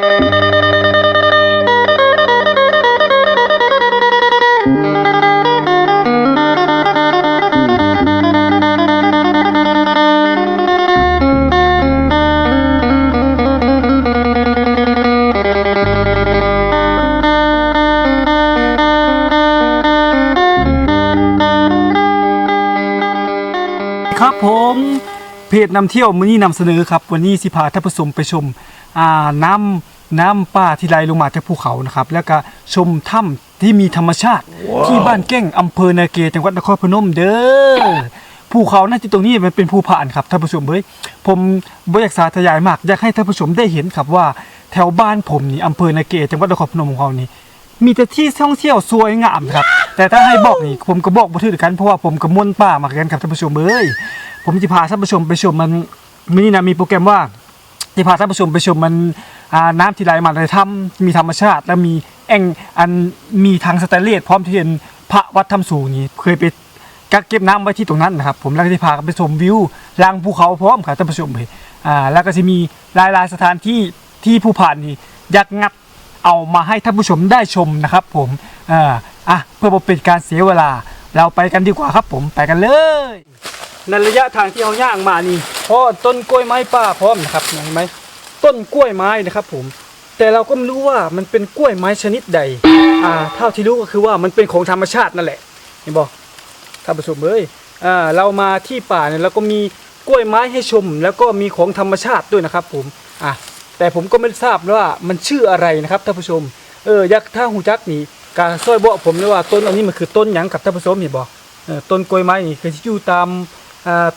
ครับผมเพจนำเที่ยวมื้อนี้นำเสนอครับ วันนี้สิพาท่านผู้ชมไปชม อ่าน้ำน้ำป่าที่ไหลลงมาจากภูเขานะครับ แล้วก็ชมถ้ำที่มีธรรมชาติ ที่บ้านแก้งอำเภอนาเกจังหวัดนครพนมเด้อภูเขาหน้าที่ตรงนี้มันเป็นภูผานครับท่านผู้ชมเฮ้ยผมบ่อยากสาธยายมากอยากให้ท่านผู้ชมได้เห็นครับว่าแถวบ้านผมนี่อำเภอนาเกจังหวัดนครพนมของเรานี่มีแต่ที่ท่องเที่ยวสวยงามครับ แต่ถ้าให้บอกนี่ผมก็บอกบ่ถือกันเพราะว่าผมก็ม่วนป่ามากันครับท่านผู้ชมเอ้ยผมจะพาท่านผู้ชมไปชมมันมีนะมีโปรแกรมว่า จะพาท่านผู้ชมไปชมมันน้ำที่ไหลมาในถ้ำมีธรรมชาติ และมีแอ่งอันมีทางสแตนเลสพร้อมที่เห็นพระวัดถ้ำสูงนี่เคยไปกักเก็บน้ำไว้ที่ตรงนั้นนะครับผมแล้วก็จะพาไปชมวิวลางภูเขาพร้อมครับท่านผู้ชมเฮ้ยอ่าแล้วก็จะมีหลายๆสถานที่ที่ผู้ผ่านนี่อยากงัดเอามาให้ท่านผู้ชมได้ชมนะครับ ผมอ่าอะเพื่อเป็นการเสียเวลา เราไปกันดีกว่าครับผมไปกันเลย ในระยะทางที่เราย่างมานี่เพราะต้นกล้วยไม้ป่าพร้อมนะครับเห็นไหมต้นกล้วยไม้นะครับผม แต่เราก็ไม่รู้ว่ามันเป็นกล้วยไม้ชนิดใด อ่าเท่าที่รู้ก็คือว่ามันเป็นของธรรมชาตินั่นแหละเห็นบอกท่านผู้ชมเอ้ยอ่าเรามาที่ป่าเนี่ยเราก็มีกล้วยไม้ให้ชม แล้วก็มีของธรรมชาติด้วยนะครับผมอะแต่ผมก็ไม่ทราบว่ามันชื่ออะไรนะครับท่านผู้ชมเออยักษ์ถ้าหูจักนี่การซอยบอกผมเลยว่าต้นอันนี้มันคือต้นหยังกับท่านผู้ชมนี่บอกเออต้นกล้วยไม้นี่คือที่อยู่ตาม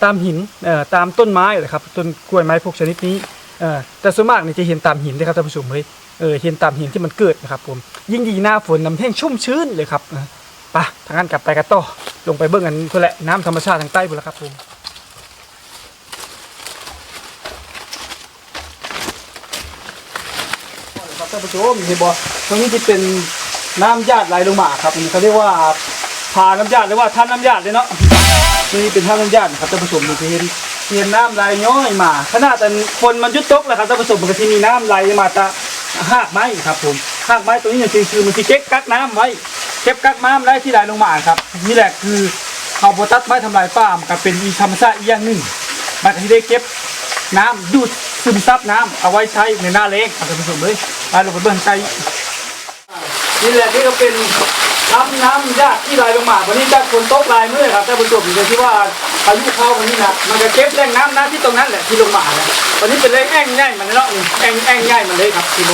ตามหินตามต้นไม้เลยครับต้นกล้วยไม้พวกชนิดนี้แต่ส่วนมากเนี่ยจะเห็นตามหินนะครับท่านผู้ชมเฮ้ยเออเห็นตามหินที่มันเกิดนะครับผมยิ่งดีหน้าฝนน้ำแห้งชุ่มชื้นเลยครับเออไปทางนั้นกลับไปกันต่อลงไปเบิ่งกันเพื่อแหละน้ำธรรมชาติทางใต้พุ่นละครับผมครับท่านผู้ชมเห็นบ่ตรงนี้จะเป็นน้ำหยาดไหลลงมาครับอันนี้เขาเรียกว่าพาน้ำหยาดหรือว่าท่าน้ำหยาดเลยเนาะ นี่เป็นท่าน้ำยาดนะครับท่านผู้ชมนี่จะเห็นเห็นน้ำไหลย้อยมาขนาดแต่ฝนมันยุดตกแล้วครับท่านผู้ชมมันก็จะมีน้ำไหลมาตะหากไม้ครับผมหากไม้ตัวนี้เนี่ยคือคือมันสิเก็บกักน้ำไว้เก็บกักน้ำไหลที่ไหลลงมาครับนี่แหละคือเขาบตัดไม้ทำลายป่ามันก็เป็นอีธรรมชาติอีกอย่างหนึ่งมันก็จะได้เก็บน้ำดูดซึมซับน้ำเอาไว้ใช้ในหน้าเล็กท่านผู้ชมเลยไปลงไปเบื้องใต้นี่แหละนี่ก็เป็น น้ำน้ำยากที่ไหลลงมาวันนี้จากฝนตกลายเมื่อครับท่านผู้ชมอยู่ที่ว่าพายุเข้าวันนี้นะมันจะเก็บแรงน้ำน้ำที่ตรงนั้นแหละที่ลงมาเนี่ยวันนี้เป็นแรงแอ่งใหญ่มันเนาะนี่แอ่งแอ่งใหญ่มันเลยครับทีโม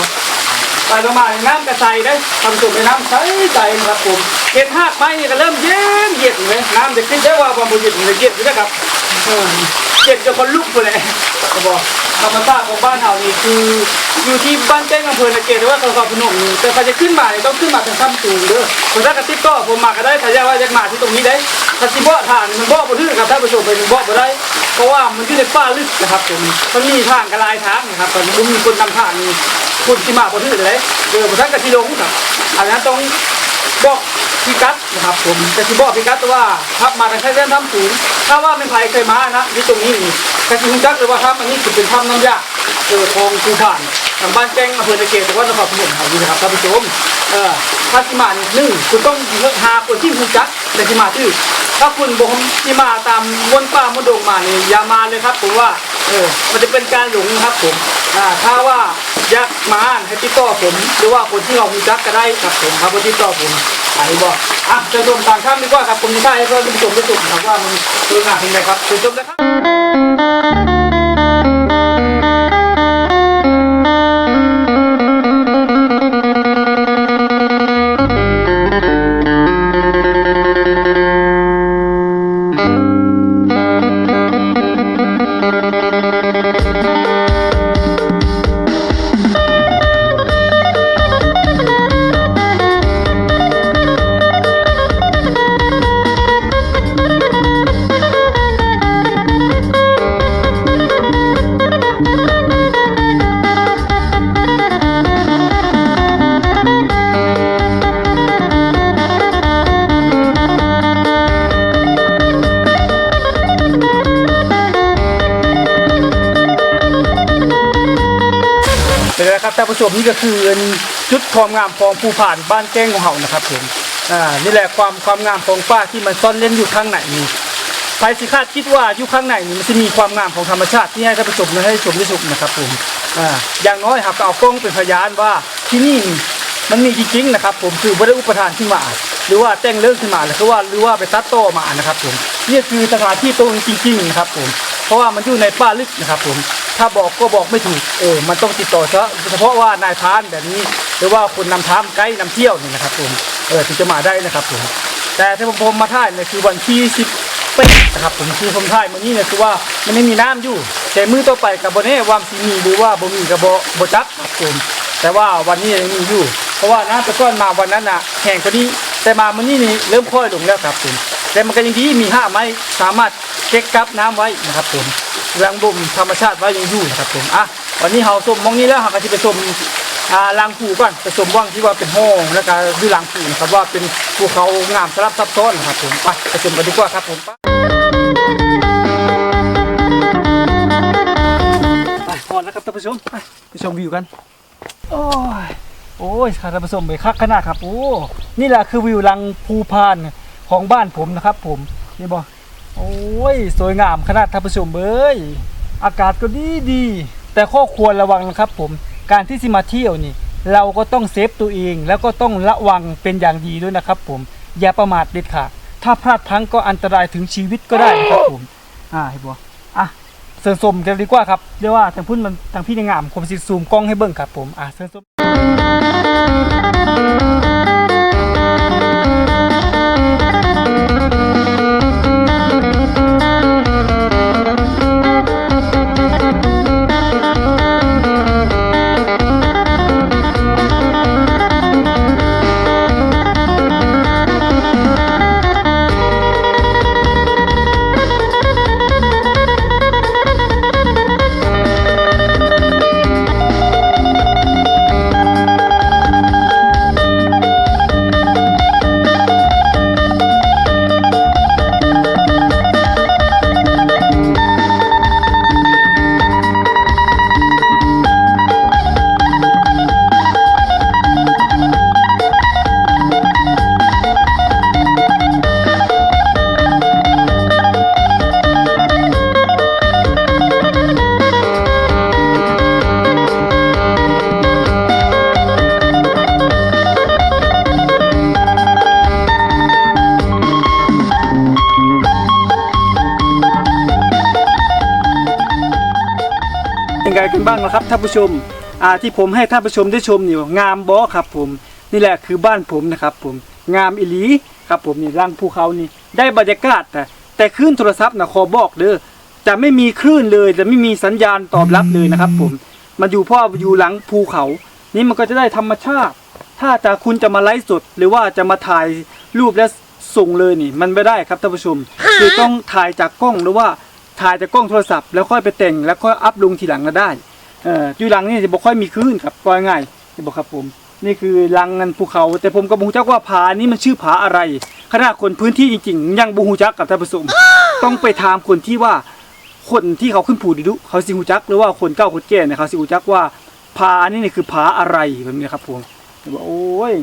ไหลลงมาน้ำกระใสได้ทำจุดในน้ำใสใสครับผมเห็นหากไม้นี่ก็เริ่มเย็นเย็นเลยน้ำจะขึ้นได้ว่าความบุญเย็นเลยเย็นอยู่นะครับเออเจ็บจะคนลุกไปเลยบอก ธรรมชาติของบ้านเฮานี่คือ อยู่ที่บ้านแจ้งอำเภอนาเกตหรือว่าเขาเขาพนมแต่เขาจะขึ้นมาเนี่ยต้องขึ้นมาทางถ้ำสูงเด้อคนถ้ากระติบก็ผมมาก็ได้ถ้าอยากว่าอยากมาที่ตรงนี้ได้ถ้าสิบ่ทางมันบ่บ่ทื่อครับท่านผู้ชมไปมันบ่บ่ได้ เพราะว่ามันอยู่ในป่าลึกนะครับผมมันมีทางกระลายทางนะครับตอนนี้บ่มีคนนำทางนี่คนสิมาบ่ทื่อเลยเออบ่ทันกระสิลงครับอันนั้นต้องบอก พิกัดนะครับ ผมจะที่บอกพิกัดว่าทับมาทางแค่เส้นถ้ำสูงถ้าว่าไม่ไผเคยมานะที่ตรงนี้นี่กระชิงจักเลยว่าถ้ำอันนี้คือเป็นถ้ำน้ำยาเออทองภูผ่านทางบ้านแจ้งอำเภอตะเกียบจังหวัดนครพนมครับนี่นะครับท่านผู้ชมเออถ้าที่มานหนึ่งคุณต้องหาคนที่ภูจักแต่ที่มาชื่อถ้าคุณบ่มที่มาตามมวนป่ามวนดงมานี่อย่ามาเลยครับผมว่าเออมันจะเป็นการหลงครับผมอ่าถ้าว่า อยากมาให้ติดต่อผมหรือว่าคนที่เรามีจักก็ได้ครับผมครับพี่ติดต่อผมอันนี้บอกอะเชิญชมต่างข้ามดีกว่าครับผมจะได้ให้เพื่อนผู้ชมได้ชมครับว่ามันสวยงามเพียงไงครับเชิญชมนะครับ「 ท่านผู้ชมนี่ก็คือจุดความงามของภูผ่านบ้านแก้งของเฮานะครับผมอ่านี่แหละความความงามของป้าที่มันซ่อนเล่นอยู่ข้างในนี่ใครสิคาดคิดว่าอยู่ข้างในนี่มันจะมีความงามของธรรมชาติที่ให้ท่านผู้ชมได้ชมได้ชมนะครับผมอ่าอย่างน้อยครับก็เอากล้องเป็นพยานว่าที่นี่มันมีจริงๆนะครับ ผมคือบ่ได้อุปทานขึ้นมาหรือว่าแต่งเรื่องขึ้นมาหรือว่าหรือว่าไปตัดต่อมานะครับผมนี่คือสถานที่ตรงจริง ๆ นะครับผมเพราะว่ามันอยู่ในป่าลึกนะครับผม ถ้าบอกก็บอกไม่ถูกเออมันต้องติดต่อเฉพาะเฉพาะว่านายพรานแบบนี้หรือว่าคนนำทางไกด์นำเที่ยวนี่นะครับผมเออถึงจะมาได้นะครับผมแต่ที่ผมผมมาถ่ายเนี่ยคือวันที่10เป็นนะครับผมที่ผมถ่ายวันนี้เนี่ยคือว่ามันไม่มีน้ำอยู่แต่มือต่อไปกับโบเน่วามซีมีหรือว่าบ่มีกับโบโบจักครับผมแต่ว่าวันนี้ยังมีอยู่ เพราะว่าน้ำตะก้อนมาวันนั้นน่ะแห้งกว่านี้แต่มามันนี่นี่เริ่มค่อยลงแล้วครับผมแต่มันก็ยังดีมีห้าไม้สามารถเก็บกักน้ำไว้นะครับผม รังบ่มธรรมชาติไว้ยังอยู่นะครับผมอะวันนี้เฮาส้มมองนี้แล้วเฮาก็สิไปส้มอ่าลังผูก่อนไปส้มว่างที่ว่าเป็นห้องแล้วก็ดูลังผูนะครับว่าเป็นภูเขางามสลับซับซ้อนนะครับผมไปไปสมกันดีกว่าครับผมไปไปพอแล้วครับท่านผู้ชมไปไปชมวิวกันโอ้ยโอ้ยท่านผู้ชมไปคักขนาดครับโอ้นี่แหละคือวิวลังภูพานของบ้านผมนะครับ ผมนี่บอก โอ้ย สวยงามขนาดท่านผู้ชมเอ้ยอากาศก็ดีดี แต่ข้อควรระวังนะครับผมการที่สิมาเที่ยวนี่ เราก็ต้องเซฟตัวเอง แล้วก็ต้องระวังเป็นอย่างดีด้วยนะครับ ผมอย่าประมาทเด็ดขาดถ้าพลาดพลั้งก็อันตรายถึงชีวิตก็ได้นะครับผมอ่าเห็นบ่อะเสริมสมกันดีกว่าครับเรียกว่าทางพุ่นมันทางพี่ในงามผมสิซูมกล้องให้เบิ่งครับผมอะเสริมสม กันบ้างนะครับท่านผู้ชมอ่าที่ผมให้ท่านผู้ชมได้ชมนี่งามบอครับผมนี่แหละคือบ้านผมนะครับผมงามอิลีครับผมนี่ร่างภูเขานี่ได้บรรยากาศแต่แต่คลื่นโทรศัพท์นะขอบอกเด้อจะไม่มีคลื่นเลยจะไม่มีสัญญาณตอบรับเลยนะครับ ผมมันอยู่พ่ออยู่หลังภูเขา นี่มันก็จะได้ธรรมชาติ ถ้าจะคุณจะมาไลฟ์สด หรือว่าจะมาถ่ายรูปและส่งเลยนี่ มันไม่ได้ครับท่านผู้ชมคือต้องถ่ายจากกล้องหรือว่า ถ่ายจากกล้องโทรศัพท์แล้วค่อยไปแต่งแล้วค่อยอัพลงทีหลังก็ได้เอ่ออยู่หลังนี่จะบอกค่อยมีคลื่นครับก็ง่ายๆจะบอกครับผม นี่คือลังเงินภูเขา แต่ผมก็บูจักว่าผานี้มันชื่อผาอะไรขนาดคนพื้นที่จริงๆ ยังบูฮูจักกับท่านผู้ชมต้องไปถามคนที่ว่าคนที่เขาขึ้นผูดิดุเขาสิฮูจักหรือว่าคนเก้าคนแก่เนี่ยเขาสิฮูจักว่าผานี่นี่คือผาอะไรแบบนี้ครับผมบอกโอ้ย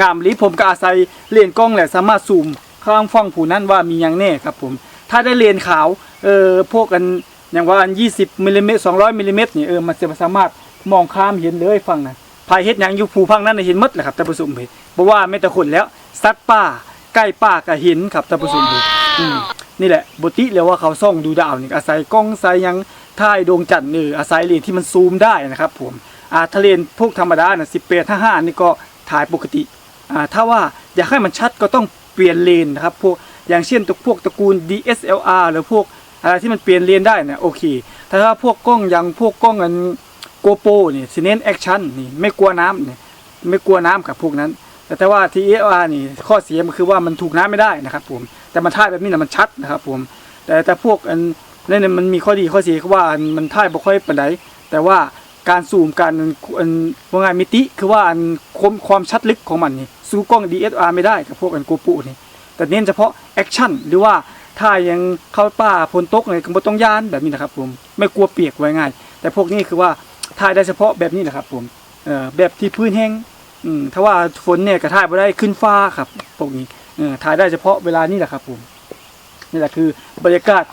งามลิผมก็อาศัยเลนส์กล้องแหละสามารถซูมข้างฟังผู้นั้นว่ามีหยังแน่ครับผม ถ้าได้เลนส์ขาว เออพวกกันอย่างว่าอัน20มิลลิเมตร200มิลลิเมตรนี่เออมันจะสามารถมองข้ามเห็นเลยฟังนะภายเฮ็ดหยังอยู่ภูพังนั้นน่ะเห็นหมดแหละครับท่านผู้ชมเฮ้ยเพราะว่าไม่แต่คนแล้วสัตว์ป่าใกล้ป่าก็เห็นครับท่านผู้ชมเฮ้ยอืมนี่แหละบติเลยว่าเขาส่องดูดาวนี่อาศัยกล้องอาศัยหยังถ่ายดวงจันทร์นี่อาศัยเลนส์ที่มันซูมได้นะครับผมอ่าทะเลนพวกธรรมดาน่ะ18 55นี่ก็ถ่ายปกติอ่าถ้าว่าอยากให้มันชัดก็ต้องเปลี่ยนเลนนะครับพวกอย่างเช่นตัวพวกตระกูล DSLR หรือพวก อะไรที่มันเปลี่ยนเลนได้เนี่ยโอเคแต่ถ้าพวกกล้องอย่างพวกกล้องอันโกโปนี่สิเน้นแอคชั่นนี่ไม่กลัวน้ำนี่ไม่กลัวน้ำกับพวกนั้น แต่ถ้าว่า TSLR นี่ข้อเสียมันคือว่ามันถูกน้ำไม่ได้นะครับผมแต่มันถ่ายแบบนี้นะมันชัดนะครับผมแต่แต่พวกอันนั่นมันมีข้อดีข้อเสียคือว่ามันถ่ายบ่ค่อยปานใดแต่ว่าการซูมการอันว่าไงมิติคือว่าอันความความชัดลึกของมันนี่สู้กล้อง DSLR ไม่ได้กับพวกอันโกโปนี่แต่เน้นเฉพาะแอคชั่นหรือว่า ถ้ายังเข้าป่าฝนตกเนี่ยก็บ่ต้องย่านแบบนี้นะครับผมไม่กลัวเปียกไว้ง่าย แต่พวกนี้คือว่าถ่ายได้เฉพาะแบบนี้แหละครับผมเอ่อแบบที่พื้นแห้งอืมถ้าว่าฝนเนี่ยก็ถ่ายบ่ได้ขึ้นฟ้าครับพวกนี้เออถ่ายได้เฉพาะเวลานี้แหละครับผมนี่แหละคือบรรยากาศ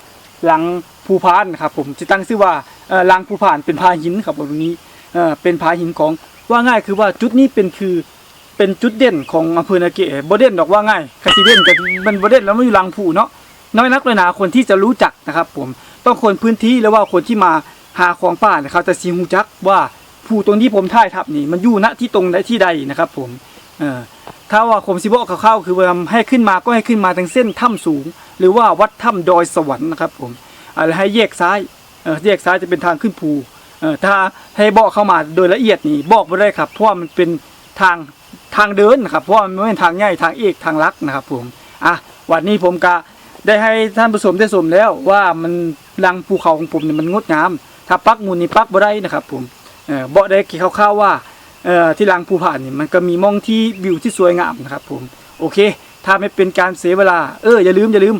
หลังภูพานครับผมจะตั้งชื่อว่าเอ่อหลังภูพานเป็นผาหินครับตรงนี้เอ่อเป็นผาหินของว่าง่ายคือว่าจุดนี้เป็นคือเป็นจุดเด่นของอำเภอนาเกะบ่เด่นดอกว่าง่ายคาสิเด่นก็มันบ่เด่นแล้วมันอยู่หลังผูเนาะ น้อยนักเลยนะคนที่จะรู้จักนะครับผมต้องคนพื้นที่แล้วว่าคนที่มาหาของป่าเนี่ยเขาจะซีฮูจักว่าผูตรงที่ผมถ่ายทับนี่มันอยู่ณที่ตรงใดที่ใดนะครับผมเออถ้าว่าผมสิบอกคร่าๆคือเวลาให้ขึ้นมาก็ให้ขึ้นมาทางเส้นถ้ำสูง หรือว่าวัดถ้ำดอยสวรรค์นะครับผมอะไรให้แยกซ้ายเออแยกซ้ายจะเป็นทางขึ้นภูเออถ้าให้บอกเข้ามาโดยละเอียดนี่บอกไม่ได้ครับ เพราะมันเป็นทางทางเดินนะครับเพราะมันไม่เป็นทางใหญ่ทางเอกทางลักนะครับผมอะวันนี้ผมก็ ได้ให้ท่านผู้ชมได้ชมแล้วว่ามันลังภูเขาของผมเนี่ยมันงดงาม ถ้าปักหมุนนี่ปักบ่ได้นะครับ ผมเออบอกได้กี่คร่าวๆว่าเอ่อที่ลังภูผานี่มันก็มีมองที่วิวที่สวยงามนะครับ ผมโอเค ถ้าไม่เป็นการเสียเวลาเอออย่าลืมอย่าลืม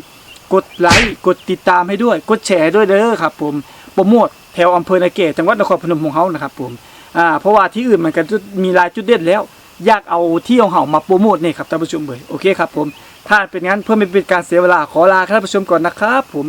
กดไลค์กดติดตามให้ด้วย กดแชร์ด้วยเด้อครับ ผมโปรโมทแถวอำเภอนาเกตจังหวัดนครพนมของเขานะครับ ผมอ่าเพราะว่าที่อื่นมันก็จะมีลายจุดเด่นแล้ว อยากเอาที่ของเห่ามาโปรโมทนี่ครับท่านผู้ชมเลยโอเคครับผมถ้าเป็นงั้นเพื่อไม่เป็นการเสียเวลาขอลาท่านผู้ชมก่อนนะครับผม